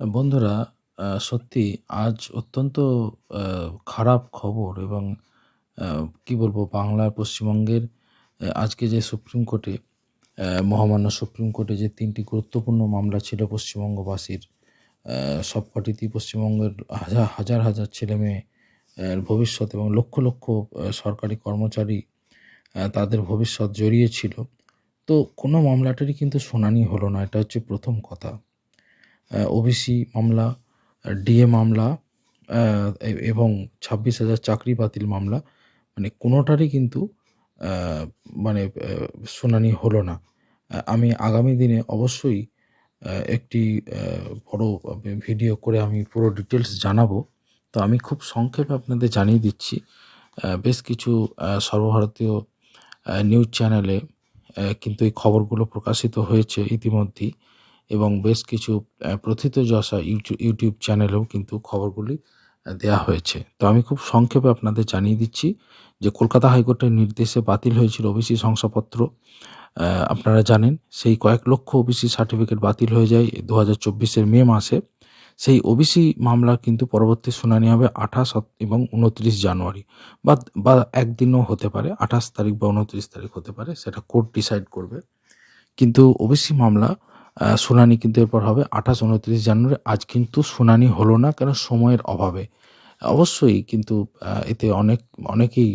বন্ধুরা সত্যি আজ অত্যন্ত খারাপ খবর এবং কি বলব বাংলার পশ্চিমবঙ্গের আজকে যে সুপ্রিম কোর্টে মহামান্য সুপ্রিম কোর্টে যে তিনটি গুরুত্বপূর্ণ মামলা ছিল পশ্চিমবঙ্গবাসীর আ সবকটিতেই পশ্চিমবঙ্গের হাজার, হাজার, হাজার ছেলেমেয়ে এর ভবিষ্যৎ এবং লক্ষ, লক্ষ সরকারি কর্মচারী তাদের ভবিষ্যৎ জড়িয়ে ছিল। তো কোনো মামলাটারই কিন্তু শুনানি হলো না। এটা হচ্ছে প্রথম কথা। ওবিসি মামলা, ডিএ মামলা এবং ছাব্বিশ হাজার চাকরি বাতিল মামলা মানে কোনোটারই কিন্তু মানে শুনানি হলো না। আমি আগামী দিনে অবশ্যই একটি বড় ভিডিও করে আমি পুরো ডিটেলস জানাব। তো আমি খুব সংক্ষেপে আপনাদের জানিয়ে দিচ্ছি। বেশ কিছু সর্বভারতীয় নিউজ চ্যানেলে কিন্তু এই খবরগুলো প্রকাশিত হয়েছে ইতিমধ্যেই এবং বেশ কিছু প্রথিতযশা ইউটিউ ইউটিউব চ্যানেলেও কিন্তু খবরগুলি দেয়া হয়েছে। তো আমি খুব সংক্ষেপে আপনাদের জানিয়ে দিচ্ছি যে কলকাতা হাইকোর্টের নির্দেশে বাতিল হয়েছিল ওবিসি শংসাপত্র। আপনারা জানেন সেই কয়েক লক্ষ ওবিসি সার্টিফিকেট বাতিল হয়ে যায় ২০২৪ এর মে মাসে। সেই ওবিসি মামলা কিন্তু পরবর্তী শুনানি হবে আঠাশ এবং ২৯ জানুয়ারি বা বা একদিনও হতে পারে। ২৮ তারিখ বা ২৯ তারিখ হতে পারে। সেটা কোর্ট ডিসাইড করবে। কিন্তু ওবিসি মামলা শুনানি কিন্তু এরপর হবে ২৮, ২৯ জানুয়ারি। আজ কিন্তু শুনানি হলো না কেন সময়ের অভাবে। অবশ্যই কিন্তু এতে অনেক অনেকেই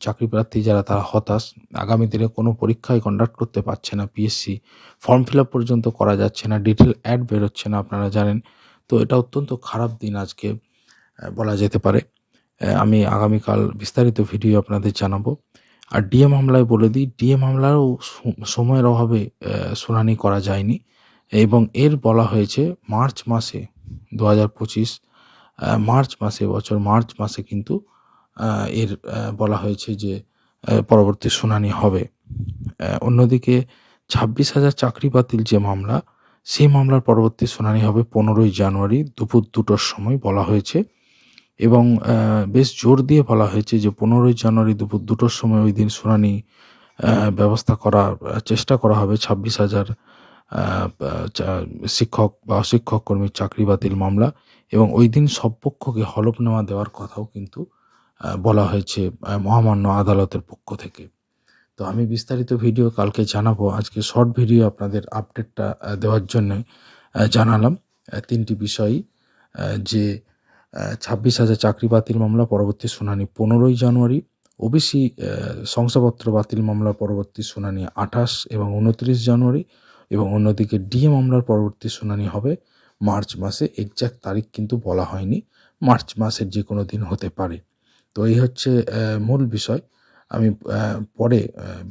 চাকরি প্রার্থী যারা তারা হতাশ। আগামী দিনে কোনো পরীক্ষায় কন্ডাক্ট করতে পারছে না পিএসসি। ফর্ম ফিল আপ পর্যন্ত করা যাচ্ছে না। ডিটেল অ্যাড বেরোচ্ছে না আপনারা জানেন। তো এটা অত্যন্ত খারাপ দিন আজকে বলা যেতে পারে। আমি আগামীকাল বিস্তারিত ভিডিও আপনাদের জানাব। আর ডিএ মামলায় বলে দিই, ডিএ মামলারও সময়ের অভাবে শুনানি করা যায়নি এবং এর বলা হয়েছে মার্চ মাসে দু হাজার পঁচিশ মার্চ মাসে বছর মার্চ মাসে কিন্তু এর বলা হয়েছে যে পরবর্তী শুনানি হবে। অন্যদিকে ছাব্বিশ হাজার চাকরি বাতিল যে মামলা, সেই মামলার পরবর্তী শুনানি হবে ১৫ই জানুয়ারি দুপুর দুটোর সময় বলা হয়েছে এবং বেশ জোর দিয়ে বলা হয়েছে যে ১৫ই জানুয়ারি দুপুর দুটোর সময় ওই দিন শুনানি ব্যবস্থা করার, চেষ্টা করা হবে ছাব্বিশ হাজার শিক্ষক বা অশিক্ষক কর্মীর চাকরি বাতিল মামলা এবং ওই দিন সব পক্ষকে হলফনামা দেওয়ার কথাও কিন্তু বলা হয়েছে মহামান্য আদালতের পক্ষ থেকে। তো আমি বিস্তারিত ভিডিও কালকে জানাব। আজকে শর্ট ভিডিও আপনাদের আপডেটটা দেওয়ার জন্যই আ জানালাম। তিনটি ৩ টি বিষয়ই যে আ ২৬,০০০ চাকরি বাতিল মামলা পরবর্তী শুনানি ১৫ই জানুয়ারি। ওবিসি শংসাপত্র বাতিল মামলা পরবর্তী শুনানি ২৮ এবং ২৯ জানুয়ারি এবং অন্যদিকে ডিএ মামলার পরবর্তী শুনানি হবে মার্চ মাসে। এক্সাক্ট তারিখ কিন্তু বলা হয়নি। মার্চ মাসের যে কোনো দিন হতে পারে। তো এই হচ্ছে মূল বিষয়। আমি পরে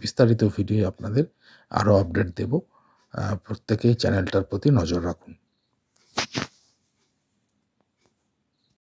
বিস্তারিত ভিডিও আপনাদের আরও আপডেট দেব। প্রত্যেকেই চ্যানেলটার প্রতি নজর রাখুন।